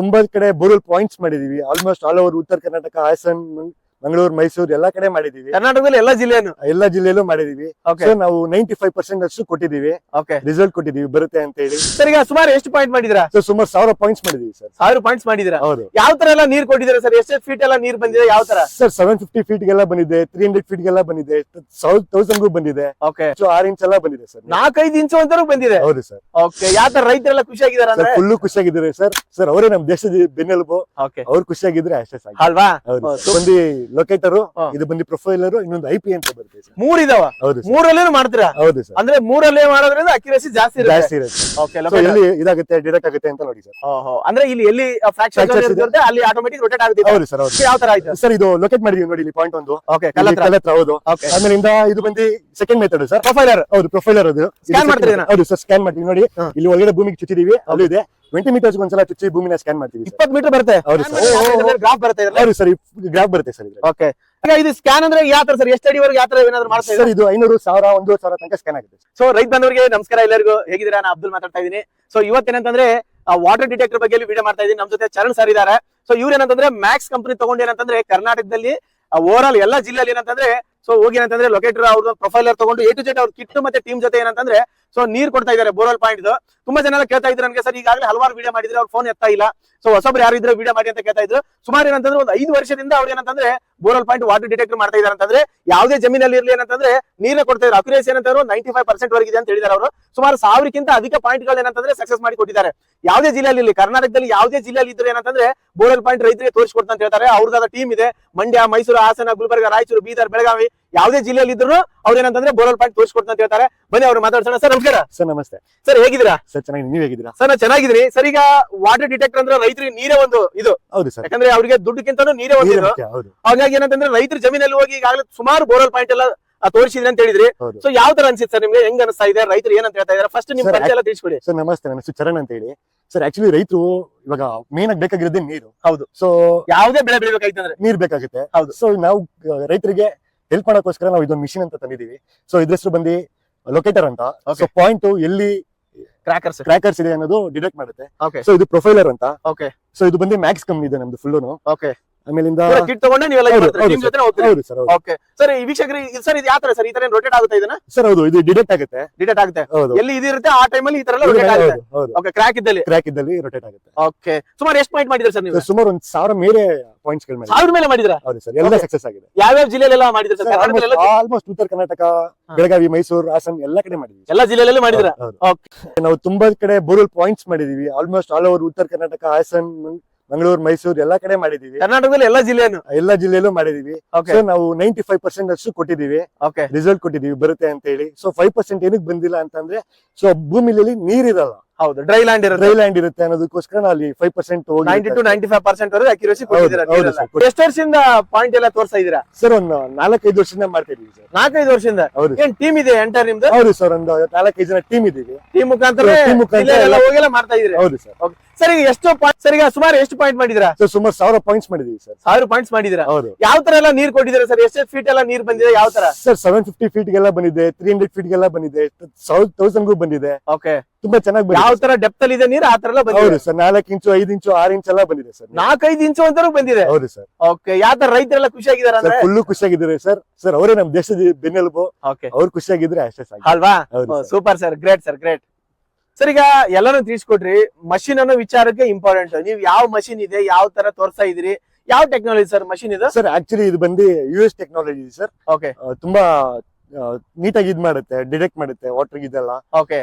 ತುಂಬಾ ಕಡೆ borewell points ಮಾಡಿದೀವಿ. Almost all over Uttara Karnataka Hassan Mangaluru Mysuru ಎಲ್ಲಾ ಕಡೆ ಮಾಡಿದೀವಿ. ಕರ್ನಾಟಕದಲ್ಲಿ ಎಲ್ಲಾ ಜಿಲ್ಲೆನು? ಎಲ್ಲಾ ಜಿಲ್ಲೆಯಲ್ಲೂ ಮಾಡಿದೀವಿ. ಸೊ ನಾವು ನೈಂಟಿ ಫೈವ್ ಪರ್ಸೆಂಟ್ ಅಷ್ಟು ಕೊಟ್ಟಿದೀವಿ. ಓಕೆ ರಿಸಲ್ಟ್ ಕೊಟ್ಟಿದೀವಿ ಬರುತ್ತೆ ಅಂತ ಹೇಳಿ. ಸರ್ ಈಗ ಸುಮಾರು ಎಷ್ಟು ಪಾಯಿಂಟ್ ಮಾಡಿದಿರಾ? ಸರ್ ಸುಮಾರು ಸಾವಿರ ಪಾಯಿಂಟ್ಸ್ ಮಾಡಿದೀವಿ ಸರ್ ಸಾವಿರ ಪಾಯಿಂಟ್ಸ್ ಮಾಡಿದಿರಾ? ಹೌದು. ಯಾವ ತರ ಎಲ್ಲ ನೀರು ಕೊಟ್ಟಿದ್ರೆ ಸರ್ ಎಷ್ಟು ಫೀಟ್ ಎಲ್ಲ ನೀರು ಬಂದಿದೆ ಯಾವ ತರ? ಸರ್ ಸೆವೆನ್ ಫಿಫ್ಟಿ ಫೀಟ್ ಗೆಲ್ಲ ಬಂದಿದೆ ತ್ರೀ ಹಂಡ್ರೆಡ್ ಫೀಟ್ ಗೆಲ್ಲ ಬಂದಿದೆ ತೌಸಂಡ್ ಬಂದಿದೆ. ಓಕೆ ಸೊ ಆರ್ ಇಂಚ್ ಎಲ್ಲ ಬಂದಿದೆ ಸರ್ ನಾಲ್ಕೈದು ಇಂಚು ಅಂತರೂ ಬಂದಿದೆ? ಹೌದು ಸರ್ ಓಕೆ ಯಾವ ತರ ರೈತರೆಲ್ಲ ಖುಷಿಯಾಗಿದಾರ ಸರ್ ಫುಲ್ ಖುಷಿ ಖುಷಿಯಾಗಿದ್ದಾರೆ ಸರ್ ಸರ್ ಅವರೇ ನಮ್ ದೇಶದ ಬೆನ್ನೆಲುಬು. ಓಕೆ ಅವ್ರು ಖುಷಿಯಾಗಿದ್ರೆ ಅಷ್ಟೇ ಸಾಕು. ಅಲ್ವಾ? ಹೌದು. ಬಂದು ಲೊಕೇಟರ್. ಇದು ಬಂದು ಪ್ರೊಫೈಲರ್ ಇನ್ನೊಂದು ಐ ಪಿ ಅಂತ ಬರುತ್ತೆ ಸರ್. ಮೂರ್ ಇದಾವ ಹೌದು ಸರ್. ಮೂರಲ್ಲೇನು ಮಾಡ್ತೀರಾ? ಹೌದು ಸರ್. ಅಂದ್ರೆ ಮೂರಲ್ಲೇ ಮಾಡೋದ್ರಿಂದ ಅಕ್ಯುರಸಿ ಜಾಸ್ತಿ ಇರುತ್ತೆ. ಜಾಸ್ತಿ ಇರುತ್ತೆ. ಓಕೆ ಸೊ ಎಲ್ಲಿ ಇದಾಗುತ್ತೆ ಡೈರೆಕ್ಟ್ ಆಗುತ್ತೆ ಅಂತ ನೋಡಿ ಸರ್. ಅಂದ್ರೆ ಇಲ್ಲಿ ಎಲ್ಲಿ ಫ್ಯಾಕ್ಷನ್ ಅಲ್ಲಿ ಇದೆ. ಇರುತ್ತೆ ಅಲ್ಲಿ ಆಟೋಮೆಟಿಕ್ ರೊಟೇಟ್ ಆಗುತ್ತೆ ಹೌದು ಸರ್ ಹೌದು ಯಾವ ತರ ಆಯ್ತು? ಸರ್ ಇದು ಲೊಕೇಟ್ ಮಾಡಿದೀವಿ ನೋಡಿ ಇಲ್ಲಿ ಪಾಯಿಂಟ್ ಒಂದು. ಓಕೆ ಕಲತ್ರ ಕಲತ್ರ ಕಲ್ ಹತ್ರ ಹೌದು. ಆಮೇಲೆ ಇಂದ ಇದು ಬಂದು ಸೆಕೆಂಡ್ ಮೆಥಡ್ ಸರ್. ಪ್ರೊಫೈಲರ್ ಹೌದು ಪ್ರೊಫೈಲರ್ ಅದು. ಇದು Scan second ಮಾಡ್ತೀರಿ method. ಹೌದು ಸರ್ ಸ್ಕ್ಯಾನ್ ಮಾಡ್ತೀವಿ ನೋಡಿ. ಇಲ್ಲಿ ಒಳಗಡೆ ಭೂಮಿಗೆ ಚುಚ್ಚಿದೀವಿ ಅಲ್ಲೂ ಇದೆ. ಟ್ವೆಂಟಿ ಮೀಟರ್ಸ್ ಒಂದ್ಸಲ ಚುಚ್ಚಿ ಭೂಮಿನ ಸ್ಕ್ಯಾನ್ ಮಾಡ್ತೀವಿ ಇಪ್ಪತ್ತು ಇಪ್ಪತ್ ಮೀಟರ್ ಬರುತ್ತೆ? ಹೌದು ಸರ್. ಗ್ರಾಫ್ ಬರುತ್ತೆ ಹೌದು ಸರ್ ಗ್ರಾಫ್ ಬರುತ್ತೆ ಸರ್ ಓಕೆ ಈಗ ಇದು ಸ್ಕ್ಯಾನ್ ಅಂದ್ರೆ ಯಾವ ತರ ಸರ್? ಎಷ್ಟು ಅಡಿವರೆಗೆ ಯಾವ ತರ ಏನಾದ್ರು ಮಾಡ್ತಾ ಸರ್ ಇದ್ದಾರೆ? ಇದು ಐನೂರು ಸಾವಿರ ಒಂದು ಸಾವಿರ ತನಕ ಸ್ಕ್ಯಾನ್ ಆಗುತ್ತೆ ಸೊ ರೈತ ಬಂದವರಿಗೆ ನಮಸ್ಕಾರ ಎಲ್ಲರಿಗೂ. ಹೇಗಿದ್ದೀರಾ? ನಾನು ಅಬ್ದುಲ್ ಮಾತಾಡ್ತಾ ಇದ್ದೀನಿ. ಸೊ ಇವತ್ತೇನಂತಂದ್ರೆ ವಾಟರ್ ಡಿಟೆಕ್ಟರ್ ಬಗ್ಗೆ ವಿಡಿಯೋ ಮಾಡ್ತಾ ಇದ್ದೀನಿ. ನಮ್ ಜೊತೆ ಚರಣ್ ಸರ್ ಇದಾರೆ ಸೊ ಇವ್ರು ಏನಂತಂದ್ರೆ ಮ್ಯಾಕ್ಸ್ ಕಂಪನಿ ತಗೊಂಡು ಏನಂತಂದ್ರೆ ಕರ್ನಾಟಕದಲ್ಲಿ ಓವರ್ ಆಲ್ ಎಲ್ಲಾ ಜಿಲ್ಲೆಯಲ್ಲಿ ಏನಂತಂದ್ರೆ ಸೊ ಹೋಗಿ ಏನಂತಂದ್ರೆ ಲೊಕೇಟರ್ ಅವ್ರ ಪ್ರೊಫೈಲರ್ ತಗೊಂಡು ಎ ಟು ಜೆಡ್ ಅವ್ರ ಕಿಟ್ ಮತ್ತೆ ಟೀಮ್ ಜೊತೆ ಏನಂತಂದ್ರೆ ಸೊ ನೀರ್ ಕೊಡ್ತಾ ಇದ್ದಾರೆ ಬೋರ್ವೆಲ್ ಪಾಯಿಂಟ್ ತುಂಬಾ ಜನ ಕೇಳ್ತಾ ಇದ್ರು ನನಗೆ, ಸರ್, ಈಗಾಗಲೇ ಹಲವಾರು ವಿಡಿಯೋ ಮಾಡಿದ್ರೆ ಅವ್ರ ಫೋನ್ ಎತ್ತಾ ಇಲ್ಲ. ಸೊ ಹೊಸಬ್ರು ಯಾರು ಇದ್ರೆ ವಿಡಿಯೋ ಮಾಡಿ ಅಂತ ಕೇಳ್ತಾ ಇದ್ರು. ಸುಮಾರು ಏನಂತಂದ್ರೆ ಒಂದು ಐದು ವರ್ಷದಿಂದ ಅವ್ರು ಏನಂತಂದ್ರೆ ಬೋರ್ವೆಲ್ ಪಾಯಿಂಟ್ ವಾಟರ್ ಡಿಟೆಕ್ಟರ್ ಮಾಡ್ತಾ ಇದಾರೆ ಅಂತಂದ್ರೆ, ಯಾವುದೇ ಜಮೀನಲ್ಲಿ ಇರ್ಲಿ ಏನಂತಂದ್ರೆ ನೀರೇ ಕೊಡ್ತಾ ಇದ್ದಾರೆ ಅಕ್ಯುರೇಸಿ ಏನಂತಂದ್ರೆ ನೈಂಟಿ ಫೈವ್ ಪರ್ಸೆಂಟ್ ವರೆಗಿದೆ ಅಂತ ಹೇಳಿದಾರೆ ಅವರು. ಸುಮಾರು ಸಾವಿರಕ್ಕಿಂತ ಅಧಿಕ ಪಾಯಿಂಟ್ಗಳು ಏನಂತಂದ್ರೆ ಸಕ್ಸಸ್ ಮಾಡಿ ಕೊಟ್ಟಿದ್ದಾರೆ. ಯಾವುದೇ ಜಿಲ್ಲೆಯಲ್ಲಿ ಕರ್ನಾಟಕದಲ್ಲಿ ಯಾವ್ದೇ ಜಿಲ್ಲೆಯಲ್ಲಿ ಇದ್ರೆ ಏನಂತಂದ್ರೆ ಬೋರಲ್ ಪಾಯಿಂಟ್ ರೈತರಿಗೆ ತೋರಿಸ್ಕೊಡ್ತಾ ಅಂತ ಹೇಳ್ತಾರೆ. ಅವ್ರದಾದ ಟೀಮ್ ಇದೆ. ಮಂಡ್ಯ ಮೈಸೂರು ಹಾಸನ ಗುಲ್ಬರ್ಗ ರಾಯಚೂರು ಬೀದರ್ ಬೆಳಗಾವಿ ಯಾವ್ದೇ ಜಿಲ್ಲೆಯಲ್ಲಿ ಇದ್ರು ಅವ್ರು ಏನಂತಂದ್ರೆ ಬೋರಲ್ ಪಾಯಿಂಟ್ ತೋರಿಸಿಕೊಡ್ತಾ ಅಂತ ಹೇಳ್ತಾರೆ. ಬನ್ನಿ ಅವ್ರು ಮಾತಾಡ್ಸೋಣ. ಸರ್ ನಮಸ್ಕಾರ. ಸರ್ ನಮಸ್ತೆ. ಸರ್ ಹೇಗಿದ್ದೀರಾ? ಸರ್ ಚೆನ್ನಾಗಿ ನೀವ್ ಹೇಗಿದ್ದೀರಾ? ಸರ್ ನಾ ಚೆನ್ನಾಗಿದ್ದೀನಿ. ಸರ್ ಈಗ ವಾಟರ್ ಡಿಟೆಕ್ಟರ್ ಅಂದ್ರೆ ರೈತರಿಗೆ ನೀರೇ ಒಂದು ಇದು. ಹೌದು ಸರ್. ಯಾಕಂದ್ರೆ ಅವರಿಗೆ ದುಡ್ಡುಕ್ಕಿಂತನೂ ನೀರೇ ಒಂದು ಹೌದು. ಹಾಗಾಗಿ ಏನಂತಂದ್ರೆ ರೈತರ ಜಮೀನಲ್ಲಿ ಹೋಗಿ ಈಗಾಗಲೇ ಸುಮಾರು ಬೋರಲ್ ಪಾಯಿಂಟ್ ಎಲ್ಲ ತೋರಿಸಿದ್ರಿ ಅಂತ ಹೇಳಿದ್ರಿ. ಸೊ ಯಾವ ತರ ಅನ್ಸಿತ್ತು ಸರ್ ನಿಮ್ಗೆ? ಹೆಂಗ್ ಅನಿಸ್ತಾ ಇದೆ? ರೈತರು ಏನಂತ ಹೇಳ್ತಾ ಇದಾರೆ? ಫಸ್ಟ್ ನಿಮ್ ಪರಿಚಯ ಎಲ್ಲ ತಿಳಿಸ್ಕೊಡಿ. ಸರ್ ನಮಸ್ತೆ. ನನ್ನ ಹೆಸರು ಚರಣ್ ಅಂತ ಹೇಳಿ ಸರ್ ಆಕ್ಚುಲಿ ರೈತರು ಇವಾಗ ಮೇನ್ ಆಗಿ ಬೇಕಾಗಿರೋದೇ ನೀರು. ಹೌದು. ಸೊ ಯಾವುದೇ ಬೆಳೆ ಬೆಳಿಬೇಕಾಯ್ತಂದ್ರೆ ನೀರ್ ಬೇಕಾಗುತ್ತೆ. ಹೌದು. ಸೊ ನಾವು ರೈತರಿಗೆ ಹೆಲ್ಪ್ ಮಾಡೋಕ್ಕೋಸ್ಕರ ನಾವು ಇದೊಂದು ಮಿಷಿನ್ ಅಂತ ತಂದಿದೀವಿ ಸೊ ಇದ್ರ ಹೆಸರು ಬಂದು ಲೊಕೇಟರ್ ಅಂತ. ಸೊ ಪಾಯಿಂಟ್ ಎಲ್ಲಿ ಕ್ರಾಕರ್ಸ್ ಕ್ರ್ಯಾಕರ್ಸ್ ಇದೆ ಅನ್ನೋದು ಡಿಟೆಕ್ಟ್ ಮಾಡುತ್ತೆ. ಓಕೆ ಸೊ ಇದು ಪ್ರೊಫೈಲರ್ ಅಂತ. ಓಕೆ ಸೊ ಇದು ಬಂದು ಮ್ಯಾಕ್ಸ್ ಕಂಪ್ನಿ ಇದೆ ನಮ್ದು ಫುಲ್ಲು ಓಕೆ ಆಮೇಲಿಂದ ಕಿಟ್ ತಗೊಂಡೆ ನೀವೆಲ್ಲ ಹೌದು, ಹೌದು ಹೋಗ್ತೀರಿ. ಹೌದು ಸರ್ ಹೌದು. ಓಕೆ ಸರ್ ಈ ವೀಕ್ಷಕರಿಗೆ ಸರ್ ಇದು ಯಾವ ತರ ಸರ್ ಈ ತರ ರೊಟೇಟ್ ಆಗುತ್ತೆ ಇದನ್ನ? ಸರ್ ಹೌದು ಇದು ಡಿಟೆಕ್ಟ್ ಆಗುತ್ತೆ. ಡಿಟೆಕ್ಟ್ ಆಗುತ್ತೆ. ಹೌದು. ಎಲ್ಲಿ ಇದಿರುತ್ತೆ ಆ ಟೈಮಲ್ಲಿ ಈ ತರ ಎಲ್ಲ ರೊಟೇಟ್ ಆಗುತ್ತೆ. ಹೌದು ಹೌದು. ಓಕೆ ಕ್ರ್ಯಾಕ್ ಇದ್ದಲ್ಲಿ. ಕ್ರ್ಯಾಕ್ ಇದ್ದಲ್ಲಿ ರೊಟೇಟ್ ಆಗುತ್ತೆ. ಓಕೆ ಸುಮಾರು ಎಷ್ಟು ಪಾಯಿಂಟ್ ಮಾಡಿದ್ರಿ ಸರ್ ನೀವು? ಸುಮಾರು ಒಂದ್ ಸಾವಿರ ಮೇಲೆ ಪಾಯಿಂಟ್ಸ್ಗಳು ಮೇಲೆ. ಸಾವಿರ ಮೇಲೆ ಮಾಡಿದ್ರ ಹೌದು ಸರ್ ಎಲ್ಲ Okay. ಸಕ್ಸಸ್ ಆಗಿದೆ. ಯಾವ್ಯಾವ ಜಿಲ್ಲೆಲೆಲ್ಲ ಮಾಡಿದ್ರಿ ಸರ್ ಕರ್ನಾಟಕದಲ್ಲೆಲ್ಲ ಆಲ್ಮೋಸ್ಟ್ ಉತ್ತರ ಕರ್ನಾಟಕ ಬೆಳಗಾವಿ ಮೈಸೂರು ಹಾಸನ್ ಎಲ್ಲ ಕಡೆ ಮಾಡಿದ್ವಿ ಎಲ್ಲ ಜಿಲ್ಲೆಯಲ್ಲಿ ಮಾಡಿದ್ರ ಹೌದು. ಓಕೆ ನಾವು ತುಂಬಾ ಕಡೆ ಬೋರ್ವೆಲ್ ಪಾಯಿಂಟ್ಸ್ ಮಾಡಿದೀವಿ almost all over Uttara Karnataka Hassan Mangaluru Mysuru ಎಲ್ಲಾ ಕಡೆ ಮಾಡಿದೀವಿ. ಕರ್ನಾಟಕದಲ್ಲಿ ಎಲ್ಲಾ ಜಿಲ್ಲೆನು? ಎಲ್ಲಾ ಜಿಲ್ಲೆಯಲ್ಲೂ ಮಾಡಿದೀವಿ. ಸೊ ನಾವು ನೈಂಟಿ ಫೈವ್ ಪರ್ಸೆಂಟ್ ಅಷ್ಟು ಕೊಟ್ಟಿದೀವಿ. ರಿಸಲ್ಟ್ ಕೊಟ್ಟಿದೀವಿ ಬರುತ್ತೆ ಅಂತ ಹೇಳಿ ಸೊ ಫೈವ್ ಪರ್ಸೆಂಟ್ ಏನಕ್ಕೆ ಬಂದಿಲ್ಲ ಅಂತಂದ್ರೆ ಸೊ ಭೂಮಿಲಿ ನೀರಿರಲ್ಲ. ಹೌದು ಡ್ರೈ ಲ್ಯಾಂಡ್ ಇರುತ್ತೆ. ಡ್ರೈ ಲ್ಯಾಂಡ್ ಇರುತ್ತೆ ಅನ್ನೋದಕ್ಕೋಸ್ಕರ ಅಲ್ಲಿ five percent ninety to ninety five percent ವರೆಗೆ ಅಕ್ಯುರೇಸಿ ಕೊಟ್ಟಿದ್ದೀರಾ ಎಷ್ಟು ವರ್ಷದಿಂದ ಪಾಯಿಂಟ್ ಎಲ್ಲ ತೋರಿಸ್ತಾ ಇದೀರಾ ಸರ್ ಒಂದು ನಾಲ್ಕೈದು ವರ್ಷದಿಂದ ಮಾಡ್ತಾ ಇದೀವಿ ಸರ್ ನಾಲ್ಕೈದು ವರ್ಷದಿಂದ? ಹೌದು. ಏನ್ ಟೀಮ್ ಇದೆ ಎಂಟರ್ ನಿಮ್ದು? ಹೌದು ಸರ್ ಒಂದು ನಾಲ್ಕೈದು ಜನ ಟೀಮ್ ಇದೀವಿ ಟೀಮ್ ಮುಖಾಂತರ ಎಲ್ಲ ಹೋಗೆಲ್ಲ ಮಾಡ್ತಾ ಇದೀರಿ ಹೌದು ಸರ್ ಸರ್ ಈಗ ಎಷ್ಟು ಪಾಯಿಂಟ್ ಸರ್ ಈಗ ಸುಮಾರು ಎಷ್ಟು ಪಾಯಿಂಟ್ ಮಾಡಿದಿರಾ ಸರ್ ಸುಮಾರು ಸಾವಿರ ಪಾಯಿಂಟ್ಸ್ ಮಾಡಿದೀವಿ ಸರ್ ಸಾವಿರ ಪಾಯಿಂಟ್ಸ್ ಮಾಡಿದಿರಾ ಹೌದು. ಯಾವ ತರ ಎಲ್ಲ ನೀರು ಕೊಟ್ಟಿದ್ದೀರಾ ಸರ್ ಎಷ್ಟು ಫೀಟ್ ಎಲ್ಲ ನೀರು ಬಂದಿದೆ? ಯಾವ ತರ? ಸರ್ ಸೆವೆನ್ ಫಿಫ್ಟಿ ಫೀಟ್ ಗೆಲ್ಲ ಬಂದಿದೆ ತ್ರೀ ಹಂಡ್ರೆಡ್ ಫೀಟ್ ಗೆಲ್ಲ ಬಂದಿದೆ ತೌಸಂಡ್ಗೂ ಬಂದಿದೆ. ಓಕೆ ತುಂಬಾ ಚೆನ್ನಾಗಿ ಯಾವ ತರ ಡೆಪ್ತ್ ಅಲ್ಲಿ ಇದೆ ನೀರು ಆ ತರ ಎಲ್ಲ ಬಂದಿದೆ. ಹೌದು ಸರ್ ನಾಲ್ಕು ಇಂಚು ಐದು ಇಂಚು ಆರು ಇಂಚ್ ಎಲ್ಲ ಬಂದಿದೆ ಸರ್. ನಾಲ್ಕೈದು ಇಂಚು ಅಂತರೂ ಬಂದಿದೆ. ಹೌದು ಸರ್. ಓಕೆ ಯಾವ ತರ ರೈತರೆಲ್ಲ ಖುಷಿಯಾಗಿದ್ದಾರೆ ಸರ್ ಅಂದ್ರೆ? ಫುಲ್ಲು ಖುಷಿಯಾಗಿದ್ದಾರೆ ಸರ್. ಸರ್ ಅವರೇ ನಮ್ ದೇಶದ ಬೆನ್ನೆಲುಬು. ಓಕೆ ಅವ್ರು ಖುಷಿಯಾಗಿದ್ರೆ ಅಷ್ಟೇ ಸರ್ ಅಲ್ವಾ? ಹೌದು sir. Super sir great sir great sir ಈಗ ಎಲ್ಲಾನು ತಿಳಿಸ್ಕೊಟ್ರಿ ಮಷಿನ್ ಅನ್ನೋ ವಿಚಾರಕ್ಕೆ ಇಂಪಾರ್ಟೆಂಟ್ ನೀವು ಯಾವ ಮಷಿನ್ ಇದೆ ಯಾವ ತರ ತೋರ್ಸ್ತಾ ಇದೀರಿ ಯಾವ ಟೆಕ್ನಾಲಜಿ ಸರ್ ಮಷಿನ್ ಇದು? ಸರ್ ಆಕ್ಚುಲಿ ಇದು ಬಂದು U S technology sir. Okay ತುಂಬಾ ನೀಟಾಗಿ ಇದ್ ಮಾಡುತ್ತೆ ಡಿಟೆಕ್ಟ್ ಮಾಡುತ್ತೆ ವಾಟರ್ ಇದೆಲ್ಲ. ಓಕೆ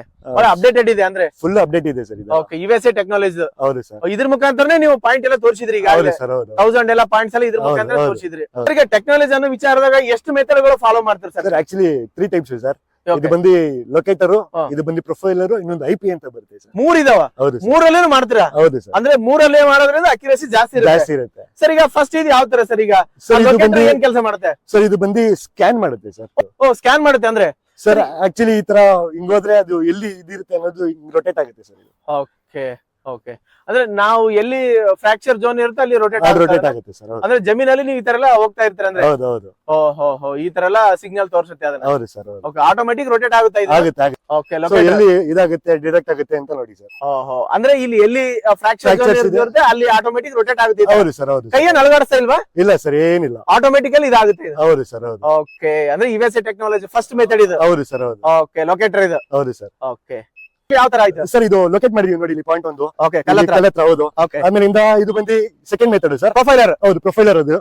ಅಪ್ಡೇಟೆಡ್ ಇದೆ ಅಂದ್ರೆ? ಫುಲ್ ಅಪ್ಡೇಟ್ ಇದೆ ಸರ್ ಇದು. Okay U S A technology ಹೌದು ಸರ್. ಇದ್ರ ಮುಖಾಂತರನೇ ನೀವು ಪಾಯಿಂಟ್ ಎಲ್ಲ ತೋರಿಸಿದ್ರಿ ಈಗ ಹೌದು ಸರ್ ಹೌದು. ತೌಸಂಡ್ ಎಲ್ಲ ಪಾಯಿಂಟ್ಸ್ ಎಲ್ಲ ಇದ್ರ ಮುಖಾಂತರ ತೋರಿಸಿದ್ರಿ. ಅವರಿಗೆ ಟೆಕ್ನಾಲಜಿ ಅನ್ನೋ ವಿಚಾರದಾಗ ಎಷ್ಟು ಮೆಥಡ್ಗಳು ಫಾಲೋ ಮಾಡ್ತಾರೆ sir? Sir actually three types sir. ಇದು. ಬಂದು ಲೊಕೇಟರ್ ಇದು ಬಂದು ಪ್ರೊಫೈಲರ್ ಇನ್ನೊಂದು ಐಪಿ ಪಿ ಅಂತ ಬರುತ್ತೆ ಸರ್. ಮೂರ್ ಇದಾವ ಹೌದು ಸರ್. ಮೂರಲ್ಲೇನು ಮಾಡ್ತೀರಾ? ಹೌದು ಸರ್. ಅಂದ್ರೆ ಮೂರಲ್ಲೇ ಮಾಡೋದ್ರಿಂದ ಅಕ್ಯುರಸಿ ಜಾಸ್ತಿ ಜಾಸ್ತಿ ಇರುತ್ತೆ. ಸರ್ ಈಗ ಫಸ್ಟ್ ಇದು ಯಾವ ತರ ಸರ್ ಈಗ? ಸರ್ ಇದು locator ಬಂದು ಏನ್ ಕೆಲಸ ಮಾಡುತ್ತೆ? ಸರ್ ಇದು ಬಂದು ಸ್ಕ್ಯಾನ್ ಮಾಡುತ್ತೆ ಸರ್. ಓ ಸ್ಕ್ಯಾನ್ ಮಾಡುತ್ತೆ ಅಂದ್ರೆ? ಸರ್ ಆಕ್ಚುಲಿ ಈ ತರ ಹಿಂಗೋದ್ರೆ ಅದು ಎಲ್ಲಿ ಇದಿರುತ್ತೆ ಅನ್ನೋದು ರೊಟೇಟ್ ಆಗುತ್ತೆ ಸರ್ ಓಕೆ ಓಕೆ ಅಂದ್ರೆ ನಾವು ಎಲ್ಲಿ ಫ್ರಾಕ್ಚರ್ ಜೋನ್ ಇರುತ್ತೆ ಅಲ್ಲಿ ರೊಟೇಟ್ ಅದು ರೊಟೇಟ್ ಆಗುತ್ತೆ ಸರ್ ಹೌದು. ಅಂದ್ರೆ ಜಮೀನಲ್ಲಿ ನೀವು ಈ ತರ ಎಲ್ಲ ಹೋಗ್ತಾ ಇರ್ತೀರ ಅಂದ್ರೆ? ಹೌದು ಹೌದು. ಓ ಹೋ ಈ ತರ ಎಲ್ಲ ಸಿಗ್ನಲ್ ತೋರಿಸುತ್ತೆ ಅದನ್ನ? ಹೌದು ಸರ್ ಹೌದು. ಓಕೆ ಆಟೋಮೆಟಿಕ್ ರೊಟೇಟ್ ಆಗುತ್ತೆ ಇದೆ? ಆಗುತ್ತೆ ಆಗುತ್ತೆ. ಓಕೆ ಎಲ್ಲಿ ಇದಾಗುತ್ತೆ ಡೈರೆಕ್ಟ್ ಆಗುತ್ತೆ ಅಂತ ನೋಡಿ ಸರ್. ಓಹೋ ಅಂದ್ರೆ ಇಲ್ಲಿ ಎಲ್ಲಿ ಫ್ರಾಕ್ಚರ್ Fractures ಇದೆ. ಇರುತ್ತೆ ಅಲ್ಲಿ ಆಟೋಮೆಟಿಕ್ ರೊಟೇಟ್ ಆಗುತ್ತೆ ಇದು. ಹೌದು ಸರ್ ಹೌದು sir. ಕೈಯನ್ನು ಅಲಗಾಡಿಸ್ತಾ ಇಲ್ವಾ? ಇಲ್ಲ ಸರ್ ಏನಿಲ್ಲ. ಆಟೋಮೆಟಿಕಲಿ ಇದಾಗುತ್ತೆ ಇದು? ಹೌದು ಸರ್ ಹೌದು. ಓಕೆ ಅಂದ್ರೆ ಎ ಟೆಕ್ನಾಲಜಿ ಫಸ್ಟ್ ಮೆಥಡ್ ಇದು. ಹೌದು ಸರ್ ಹೌದು. ಓಕೆ ಲೊಕೇಟರ್ ಇದು. ಹೌದು ಸರ್. ಓಕೆ ಯಾವ ತರ ಆಯ್ತು? ಸರ್ ಇದು ಲೊಕೇಟ್ ಮಾಡಿದೀವಿ ನೋಡಿ ಇಲ್ಲಿ ಪಾಯಿಂಟ್ ಒಂದು. ಓಕೆ ಕಲ್ಲತ್ರ ಹೌದು. ಓಕೆ ಆಮೇಲಿಂದ ಇದು ಬಂದು ಸೆಕೆಂಡ್ ಮೆಥಡ್ ಸರ್. ಪ್ರೊಫೈಲರ್ ಹೌದು ಪ್ರೊಫೈಲರ್ ಅದು.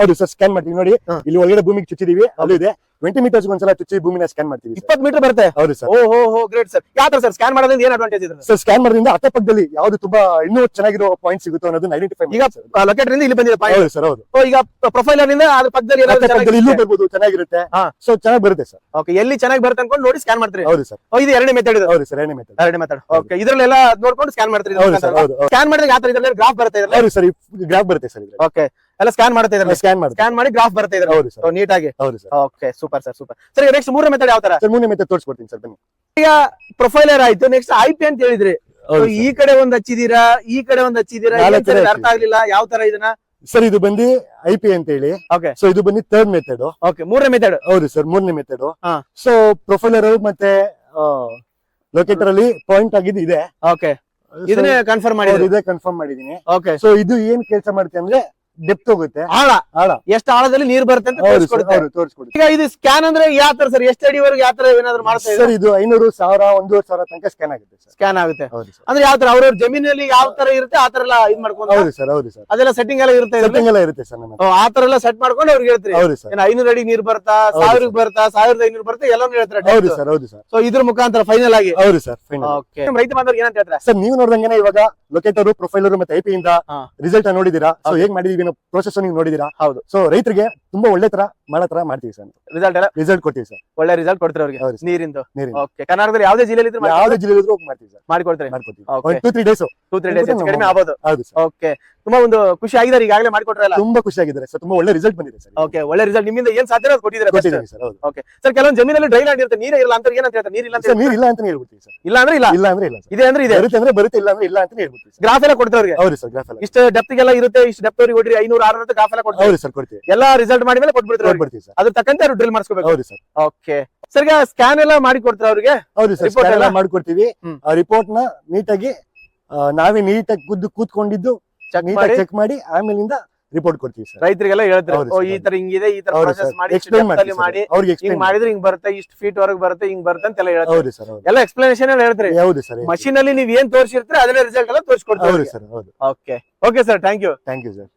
ಹೌದು ಸರ್ ಸ್ಕ್ಯಾನ್ ಮಾಡ್ತೀವಿ ನೋಡಿ. ಇಲ್ಲಿ ಒಳಗಡೆ ಭೂಮಿಗೆ ಚುಚ್ಚಿದೀವಿ ಅದು ಇದೆ. ಟ್ವೆಂಟಿ ಮೀಟರ್ಸ್ ಒಂದ್ಸಲ ಚುಚ್ಚಿ ಭೂಮಿನ ಸ್ಕ್ಯಾನ್ ಮಾಡ್ತೀವಿ ಇಪ್ಪತ್ತು ಇಪ್ಪತ್ ಮೀಟರ್ ಬರುತ್ತೆ? ಹೌದು ಸರ್ ಓ ಹೋ ಹೋ ಗ್ರೇಟ್ ಸರ್ ಯಾವ ತರ ಸರ್ ಸ್ಕ್ಯಾನ್ ಮಾಡೋದ್ರಿಂದ ಏನ್ ಅಡ್ವಾಂಟೇಜ್ ಇದೆ ಸರ್ ಸ್ಕ್ಯಾನ್ ಮಾಡೋದ್ರಿಂದ ಅಕ್ಕಪಕ್ಕದಲ್ಲಿ ಯಾವ್ದು ತುಂಬಾ ಇನ್ನೂ ಚೆನ್ನಾಗಿರೋ ಪಾಯಿಂಟ್ ಸಿಗುತ್ತೋ ಅನ್ನೋದನ್ನ ಐಡೆಂಟಿಫೈ ಈಗ ಲೊಕೇಟರ್ ಇಂದ ಇಲ್ಲಿ ಬಂದಿದೆ ಪಾಯಿಂಟ್ ಹೌದು ಸರ್ ಹೌದು. ಓ ಈಗ ಪ್ರೊಫೈಲರ್ ಇಂದ ಅದ್ರ ಪಕ್ಕದಲ್ಲಿ ಪಕ್ಕದಲ್ಲಿ ಇಲ್ಲೂ ಬರ್ಬೋದು ಚೆನ್ನಾಗಿರುತ್ತೆ. ಹಾ. ಸೊ ಚೆನ್ನಾಗಿ ಬರುತ್ತೆ ಸರ್ ಓಕೆ ಎಲ್ಲಿ ಚೆನ್ನಾಗಿ ಬರುತ್ತೆ ಅನ್ಕೊಂಡು ನೋಡಿ ಸ್ಕ್ಯಾನ್ ಮಾಡ್ತೀರಿ. ಹೌದು ಸರ್ ಓ ಇದು ಎರಡನೇ ಮೆಥಡ್ ಇದೆ. ಹೌದು ಸರ್ ಎರಡನೇ ಮೆಥಡ್ ಎರಡನೇ ಮೆಥಡ್ ಓಕೆ ಇದರಲ್ಲೆಲ್ಲ ನೋಡ್ಕೊಂಡು ಸ್ಕ್ಯಾನ್ ಮಾಡ್ತೀರಿ. ಹೌದು ಸರ್ ಹೌದು. ಸ್ಕ್ಯಾನ್ ಮಾಡಿದ್ರೆ ಯಾವ ತರ ಇದ್ರಲ್ಲಿ ಗ್ರಾಫ್ ಬರುತ್ತೆ ಇದರಲ್ಲಿ? ಹೌದು ಸರ್ ಗ್ರಾಫ್ ಬರುತ್ತೆ ಸರ್ ಓಕೆ ಎಲ್ಲ ಸ್ಕ್ಯಾನ್ ಮಾಡ್ತಾ ಇದ್ದಾರೆ ಸ್ಕ್ಯಾನ್ ಮಾಡಿ ಸ್ಕ್ಯಾನ್ ಮಾಡಿ ಗ್ರಾಫ್ ಬರ್ತಾ ಇದ್ದಾರೆ ಹೌದು ಸರ್. ನೀಟಾಗಿ ಹೌದು sir. Okay super sir super sir next ಮೂರನೇ ಮೆಥಡ್ ಯಾವ ತರ ಸರ್ ಮೂರನೇ ಮೆಥಡ್ ತೋರಿಸ್ಕೊಡ್ತೀನಿ ಸರ್ ಬನ್ನಿ. ಈಗ ಪ್ರೊಫೈಲರ್ ಆಯ್ತು. ನೆಕ್ಸ್ಟ್ ಐ ಪಿ ಅಂತ ಹೇಳಿದ್ರಿ. ಈ ಕಡೆ ಒಂದ್ ಹಚ್ಚಿದೀರಾ? ಈ ಕಡೆ ಒಂದ್ ಹಚ್ಚಿದೀರಾ? ಅರ್ಥ ಆಗ್ಲಿಲ್ಲ. ಯಾವ ತರ ಇದನ್ನ? ಸರ್ ಇದು ಬಂದು ಐ ಪಿ ಅಂತ ಹೇಳಿ ಓಕೆ ಸೊ ಇದು ಬಂದು ಥರ್ಡ್ ಮೆಥಡ್ ಓಕೆ ಮೂರನೇ ಮೆಥಡ್ ಹೌದು ಸರ್ ಮೂರನೇ ಮೆಥಡ್ ಹಾ. ಸೊ ಪ್ರೊಫೈಲರ್ ಮತ್ತೆ ಲೊಕೇಟರ್ ಅಲ್ಲಿ ಪಾಯಿಂಟ್ ಆಗಿದ್ದು ಇದೆ. ಓಕೆ ಇದನ್ನೇ ಕನ್ಫರ್ಮ್ ಮಾಡಿದ್ದೀನಿ ಇದೇ ಕನ್ಫರ್ಮ್ ಮಾಡಿದೀನಿ ಓಕೆ ಸೊ ಇದು ಏನ್ ಕೆಲಸ ಮಾಡುತ್ತೆ ಅಂದ್ರೆ ಡೆಪ್ತ್ ಹೋಗುತ್ತೆ. ಆಳ. ಆಳ. ಎಷ್ಟು ಆಳದಲ್ಲಿ ನೀರ್ ಬರುತ್ತೆ ಅಂತ ಹೌದು ಸರ್ ತೋರಿಸ್ಕೊಡುತ್ತೆ. ಹೌದು ತೋರಿಸ್ಕೊಡುತ್ತೆ. ಈಗ ಇದು ಸ್ಕ್ಯಾನ್ ಅಂದ್ರೆ ಯಾವ ತರ ಸರ್ ಎಷ್ಟು ಅಡಿವರೆಗೆ ಯಾವ ತರ ಏನಾದ್ರು ಮಾಡ್ತಾ ಸರ್ ಇದು ಐನೂರು ಸಾವಿರ ಒಂದೂವರೆ ಸಾವಿರ ತನಕ ಸ್ಕ್ಯಾನ್ ಆಗುತ್ತೆ ಸರ್. ಸ್ಕ್ಯಾನ್ ಆಗುತ್ತೆ. ಹೌದು ಸರ್. ಅಂದ್ರೆ ಯಾವ ತರ ಅವ್ರವ್ರ ಜಮೀನಲ್ಲಿ ಯಾವ ತರ ಇರುತ್ತೆ ಆ ತರ ಎಲ್ಲ ಇದ್ ಮಾಡ್ಕೊಂಡು ಹೌದು ಸರ್ ಹೌದು ಸರ್. ಅದೆಲ್ಲ ಸೆಟ್ಟಿಂಗ್ ಎಲ್ಲ ಇರುತ್ತೆ ಇದ್ರಲ್ಲಿ? ಸೆಟ್ಟಿಂಗ್ ಎಲ್ಲ ಇರುತ್ತೆ ಸರ್ ನಮ್ಮ ಹತ್ರ. ಓ, ಆ ತರ ಎಲ್ಲ ಸೆಟ್ ಮಾಡ್ಕೊಂಡು ಅವ್ರಿಗೆ ಹೇಳ್ತೀರಿ? ಹೌದು ಸರ್. ಏನ್ ಐನೂರು ಅಡಿ ನೀರ್ ಬರ್ತಾ ಸಾವಿರ ಸಾವಿರಕ್ಕೆ ಬರ್ತಾ ಸಾವಿರದ ಐನೂರು ಬರ್ತಾ ಎಲ್ಲಾನು ಹೇಳ್ತಾರೆ ಹೌದು ಸರ್ ಹೌದು ಸರ್. ಸೊ ಇದ್ರ ಮುಖಾಂತರ ಫೈನಲ್ ಆಗಿ? ಹೌದು ಸರ್ ಫೈನಲ್ ಓಕೆ ರೈತ ಬಾಂಧವ್ರಿಗೆ ಏನಂತ ಹೇಳ್ತಾರೆ? ಸರ್ ನೀವು ನೋಡ್ದಂಗೆನೆ ಇವಾಗ ಲೊಕೇಟರ್ ಪ್ರೊಫೈಲರ್ ಮತ್ತೆ ಐಪಿ ಇಂದ ಹಾ. ರಿಸಲ್ಟ್ ನೋಡಿದೀರಾ ಸೊ ಹೇಗ್ ಮಾಡಿದೀವಿ ಅನ್ನೋ ಪ್ರೋಸೆಸ್ ನೀವು ನೋಡಿದೀರಾ ಹೌದು. ಸೊ ರೈತರಿಗೆ ತುಂಬಾ ಒಳ್ಳೆ ತರ ಮಾಡೋ ತರ ಮಾಡ್ತೀವಿ ಸರ್ ರಿಸಲ್ಟ್ ಎಲ್ಲ? ರಿಸಲ್ಟ್ ಕೊಡ್ತೀವಿ ಸರ್ ಒಳ್ಳೆ ರಿಸಲ್ಟ್ ಕೊಡ್ತಾರೆ ಅವ್ರಿಗೆ? ಸರ್ ನೀರಿಂದು? ನೀರಿನ ಓಕೆ ಕರ್ನಾಟಕದಲ್ಲಿ ಯಾವ್ದೇ ಜಿಲ್ಲೆಯಲ್ಲಿ ಇದ್ರೆ ಯಾವ್ದೇ ಜಿಲ್ಲೆ ಮಾಡ್ತೀವಿ ಸರ್ ಮಾಡಿಕೊಡ್ತಾರೆ? ಮಾಡ್ಕೊಡ್ತೀವಿ. Okay. Two three days two three days ಹೆಚ್ಚು ಕಡಿಮೆ ಆಗೋದು ಹೌದು ಸರ್ ಓಕೆ ತುಂಬಾ ಒಂದು ಖುಷಿ ಆಗಿದ್ದಾರೆ ಈಗಾಗಲೇ ಮಾಡಿಕೊಟ್ರಲ್ಲ ತುಂಬಾ ಖುಷಿ ಆಗಿದ್ದಾರೆ ಸರ್ ತುಂಬಾ ಒಳ್ಳೆ ರಿಸಲ್ಟ್ ಬಂದಿದೆ ಸರ್. ಓಕೆ ಒಳ್ಳೆ ರಿಸಲ್ಟ್ ನಿಮ್ಮಿಂದ ಏನ್ ಸಾಧ್ಯ ಕೊಟ್ಟಿದ್ದಾರೆ ಸರ್ ಹೌದು. ಓಕೆ ಸರ್ ಕೆಲವೊಂದು ಜಮೀನಲ್ಲಿ ಡ್ರೈನ್ ಆಗಿರುತ್ತೆ ನೀರೇ ಇರಲ್ಲ ಅಂತ ಏನಂತ ಹೇಳ್ತಾರೆ? ನೀರಿಲ್ಲ ಅಂತ ಸರ್ ನೀರ್ ಇಲ್ಲ ಅಂತ ಹೇಳ್ಬಿಡ್ತೀವಿ ಸರ್. ಇಲ್ಲ ಅಂದ್ರೆ ಇಲ್ಲ? ಇಲ್ಲ ಅಂದ್ರೆ ಇಲ್ಲ ಇದೆ ಅಂದ್ರೆ ಇದೆ? ಬರುತ್ತೆ ಅಂದ್ರೆ ಬರುತ್ತೆ ಇಲ್ಲ ಅಂದ್ರೆ ಇಲ್ಲ ಅಂತ ಹೇಳ್ಬಿಡ್ತೀವಿ ಗ್ರಾಫ್ ಎಲ್ಲ ಕೊಡ್ತಾರೆ ಅವರಿಗೆ ಹೌದು ಸರ್ ಗ್ರಾಫ್ ಎಲ್ಲ. ಇಷ್ಟು ಡೆಪ್ತ್ ಎಲ್ಲ ಇರುತ್ತೆ ಇಷ್ಟು ಡೆಪ್ತ್ ಅವ್ರಿಗೆ ಕೊಡ್ರಿ ಐನೂರು ಅಂತ ಗ್ರಾಫ್ ಎಲ್ಲ ಕೊಡ್ತಾರೆ ಹೌದು ಸರ್ ಕೊಡ್ತೀವಿ. ಎಲ್ಲ ರಿಸಲ್ಟ್ ಮಾಡಿದ್ಮೇಲೆ ಕೊಟ್ಬಿಡ್ತಾರೆ ಕೊಡ್ಬಿಡ್ತೀವಿ ಸರ್. ಅದ್ರ ತಕ್ಕಂತೆ ಅವ್ರು ಡ್ರಿಲ್ ಮಾಡಿಸ್ಕೋಬೇಕು. ಹೌದು ಸರ್. ಓಕೆ ಸರ್ ಈಗ ಸ್ಕ್ಯಾನ್ ಎಲ್ಲ ಮಾಡಿ ಕೊಡ್ತಾರೆ ಅವ್ರಿಗೆ? ಹೌದು ಸರ್ ರಿಪೋರ್ಟ್ ಎಲ್ಲ? ಮಾಡ್ಕೊಡ್ತೀವಿ ಆ ರಿಪೋರ್ಟ್ನ ನೀಟಾಗಿ ನಾವೇ ನೀಟಾಗಿ ಕುದ್ದು ಕೂತ್ಕೊಂಡಿದ್ದು ಚೆಕ್ ಮಾಡಿ. ಚೆಕ್ ಮಾಡಿ ಆಮೇಲಿಂದ ರಿಪೋರ್ಟ್ ಕೊಡ್ತೀವಿ ಸರ್ ರೈತರಿಗೆಲ್ಲ ಹೇಳ್ತಾರೆ ಓ ಈ ತರ ಹಿಂಗಿದೆ ಈ ತರ ಪ್ರೋಸೆಸ್ ಮಾಡಿ ಎಕ್ಸ್ಪ್ಲೈನ್ ಮಾಡಿ. ಅವ್ರಿಗೆ ಹಿಂಗ್ ಮಾಡಿದ್ರೆ ಹಿಂಗ್ ಬರುತ್ತೆ ಇಷ್ಟು ಫೀಟ್ ವರೆಗೆ ಬರುತ್ತೆ ಹಿಂಗ್ ಬರುತ್ತೆ ಅಂತೆಲ್ಲ ಹೇಳ್ತಾರೆ. ಹೌದು ಸರ್ ಎಲ್ಲ ಎಕ್ಸ್ಪ್ಲನೇಷನ್ ಎಲ್ಲ ಹೇಳ್ತಾರೆ. ಹೌದು ಸರ್ ಮಷೀನ್ ಅಲ್ಲಿ ನೀವ್ ಏನ್ ತೋರಿಸಿರ್ತೀರ ಅದನ್ನ ರಿಸಲ್ಟ್ ಎಲ್ಲ ತೋರಿಸ್ಕೊಡ್ತಾರೆ ಹೌದು ಸರ್ ಹೌದು. Okay okay sir thank you thank you sir